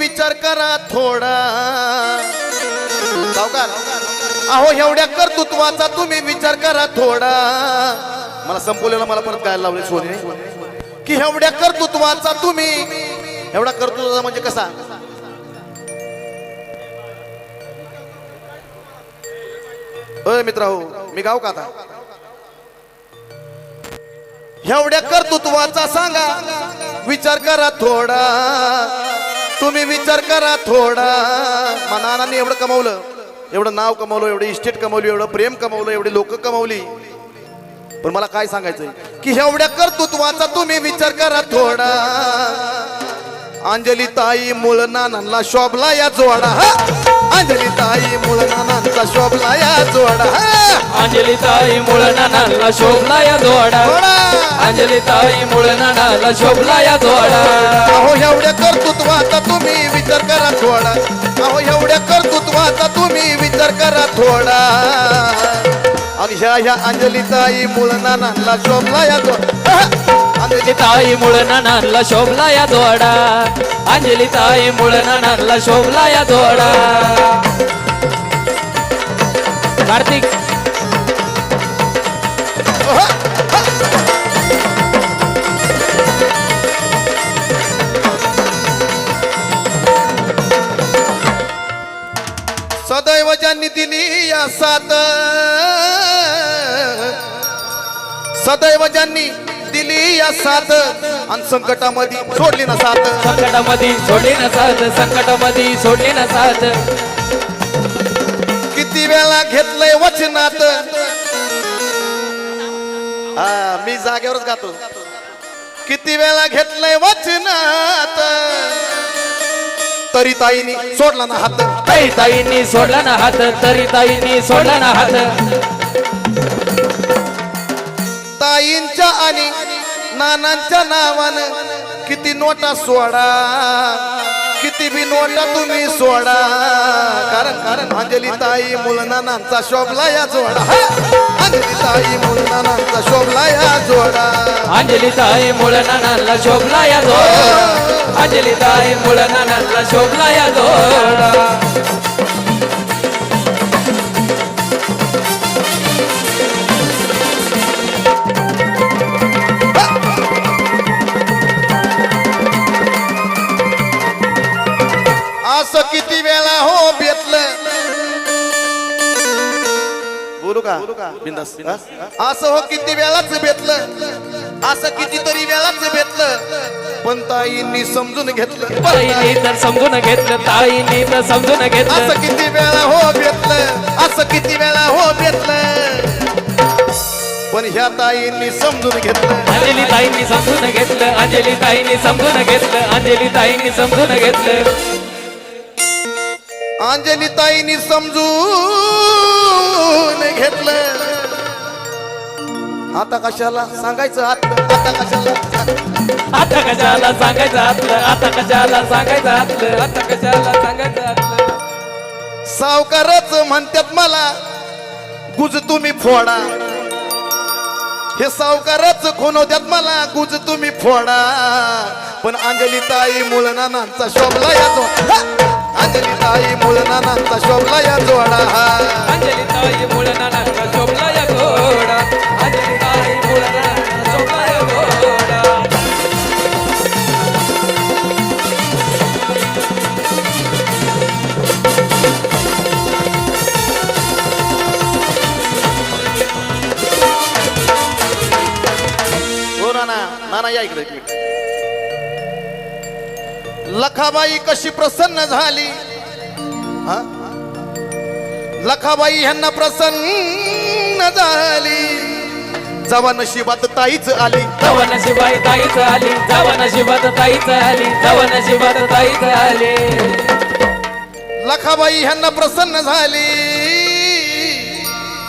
विचार करा थोडा. सावकार अहो एवढ्या कर्तृत्वाचा तुम्ही विचार करा थोडा. मला संपवलेला मला परत गायला लावले सोनी की एवढ्या कर्तृत्वाचा तुम्ही एवढा कर्तृत्वाचा म्हणजे कसा? अय मित्र हो मी गाव का आता? एवढ्या कर्तृत्वाचा सांगा विचार करा थोडा. तुम्ही विचार करा थोडा. मनाने एवढं कमवलं. एवढं नाव कमवलं एवढं इस्टेट कमवली एवढं प्रेम कमवलं एवढी लोक कमवली. पण मला काय सांगायचंय? की एवढ्या कर्तृत्वाचा तुम्ही विचार करा थोडा. अंजली ताई मुळ नानांना शोभला या जोडा. हा? अंजली ताई मुळ नानांचा शोभला या जोडा. हा? अंजली ताई मुळ नानाला शोभला या जोडा. जोडा. अंजली ताई मुळ नानाला शोभला या जोडा. ह्या ह्या अंजली ताई मुळ नानांना शोभला या अंजली ताई मुळ नानाला शोभला या जोडा अंजली ताई मुळ नानाला शोभला या जोडा कार्तिक. सदैव ज्यांनी दिली या साथ सदैव ज्यांनी दिली या साथ. आणि संकटामध्ये सोडली ना साथ. संकटामध्ये सोडली ना साथ संकटामध्ये सोडली ना साथ. किती वेळा घेतलंय वचनात. हा मी जागेवरच गातो. किती वेळा घेतलंय वचनात. तरी ताईनी सोडला ना हात. ताई ताईंनी सोडला ना हात तरी ताईंनी सोडला ना हात. ताईंच्या आणि नानांच्या नावानं किती नोटा सोडा किती बी नोटा तुम्ही सोडा. कारण कारण अंजली ताई मुलनानांचा शोभला या जोडा. अंजली ताई मुल नानांचा शोभला या जोडा. अंजली ताई मुळ शोभला या जोडा. अंजली ताई मुळ शोभला या जोडा. असं किती वेळा हो भेटलं? बोलू का? बिंदास असं हो किती वेळाच भेटलं? असं कितीतरी वेळाच भेटलं? पण ताईंनी समजून घेतलं. ताईने तर समजून घेतलं ताईने तर समजून घेतलं. असं किती वेळा हो भेटलं? असं किती वेळा हो भेटलं? पण ह्या ताईंनी समजून घेतलं. अंजली ताईंनी समजून घेतलं अंजली ताईंनी समजून घेतलं अंजली ताईंनी समजून घेतलं. अंजली ताईंनी समजून घेतलं. आता कशाला सांगायचं आता? आता कशाला आता कशाला सांगायचं आतलं? आता कशाला सांगायचं आतलं? आता कशाला सांगायचं आतलं? सावकारच म्हणतात मला गुज तुम्ही फोडा. हे सावकारच खुनवत्यात मला गुज तुम्ही फोडा. पण अंजली ताई मुळ नानांचा शोभला या जो हा! अंजली ताई मुळ नानांचा शोभला या जोडा. अंजली ताई मुळ नानांचा शोभला या घोडा अंजली ताई मुळ नानांचा शोभला या घोडा हो नाना. नाना या इकडे एक मिनिट. लखाबाई कशी प्रसन्न झाली? लखाबाई ह्यांना प्रसन्न झाली. जवा नशिबात ताईच आली. जवा नशिबाई ताईच आली. जवा नशिबात ताईच आली. जवा नशिबात ताईच आली. लखाबाई ह्यांना प्रसन्न झाली.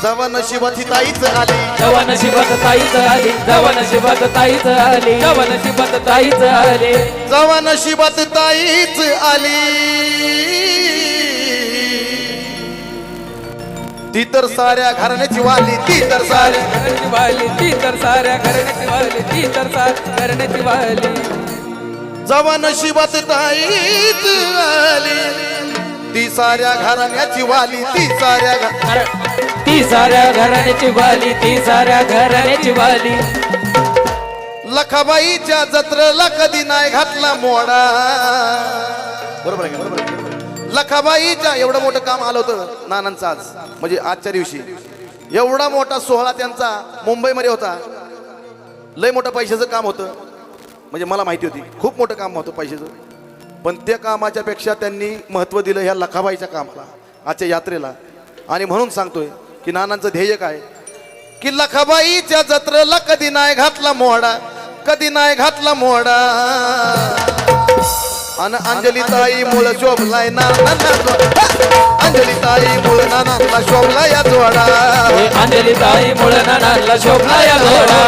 जवा नशिबात ही ताईच आली. जवा नशिबात ताईच आली. जवा नशिबात ताईच आली. जवा नशिबात ताईच आली. जवा नशिबात ताईच आली. ती तर साऱ्या घराण्याची वाली ती तर साऱ्या घराण्याची वाली ती तर साऱ्या घराण्याची वाली ती तर साऱ्या घराण्याची वाली. जवा नशिबात ताईच साऱ्या घराण्याची वाली ती साऱ्या ती साऱ्या घराण्याची वाली ती साऱ्या घराण्याची वाली. लखाबाईच्या जत्रेला कधी नाही घातला मोडा. बरोबर आहे का? बरोबर आहे. का? लखाबाईच्या एवढं मोठं काम आलं होतं नानांचं आज म्हणजे आजच्या दिवशी. एवढा मोठा सोहळा त्यांचा मुंबईमध्ये होता. लय मोठं पैशाचं काम होतं. म्हणजे मला माहिती होती खूप मोठं काम होतं पैशाचं. पण त्या कामाच्या पेक्षा त्यांनी महत्त्व दिलं ह्या लखाबाईच्या कामाला आजच्या यात्रेला. आणि म्हणून सांगतोय की नानांचं ध्येय काय? की लखाबाईच्या जत्रेला कधी नाही घातला मोहडा कधी नाही घातला मोहडा. अन अंजली ताई मुळ शोभलाय ना अंजली ताई मुळ नानांना शोभला या जोडा. अंजली ताई मुळ नानांना शोभला या जोडा.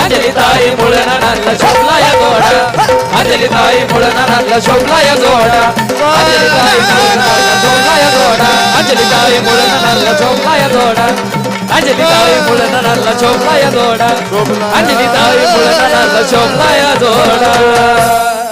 अंजली ताई मुळ नानांना शोभला या जोडा. अंजली ताई मुळ नानांना शोभला या जोडा. अंजली ताई नानांना शोभला या जोडा अंजली ताई मुळ नानांना शोभला या जोडा अंजली